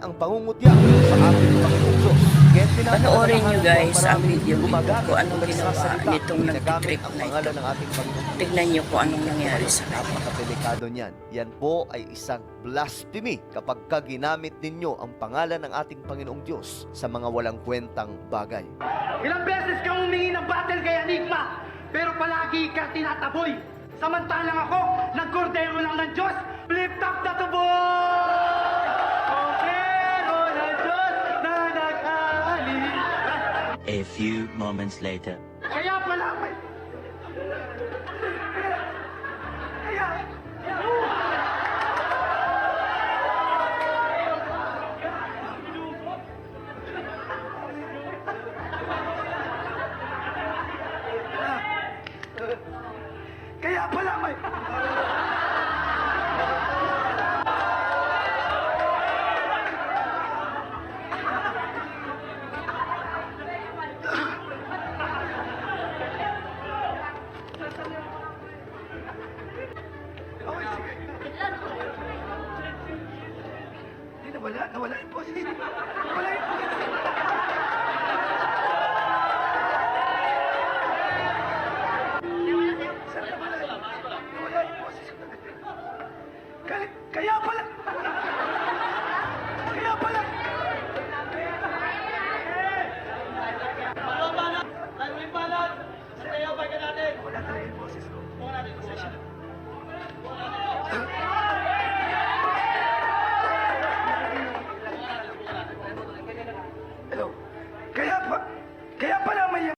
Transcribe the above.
ang pangungutya sa ating Panginoong Diyos. Panoorin nyo, guys, ang video nito gumagamit kung anong ng ginawa nitong nagtitrip na ito. pangalan ng ating Panginoong Diyos. Tignan nyo kung anong nangyari sa kanya. Napakadelikado niyan. Yan po ay isang blasphemy kapag ka ginamit ninyo ang pangalan ng ating Panginoong Diyos sa mga walang kwentang bagay. Ilang beses kang humingi ng battle kay Enigma, pero palagi ka tinataboy. Samantalang ako, nagkordero lang ng Diyos, lift up na A few moments later. Kaya pala may... nawala, nawala yung poses. Nawala yung poses. Kaya, kaya pala,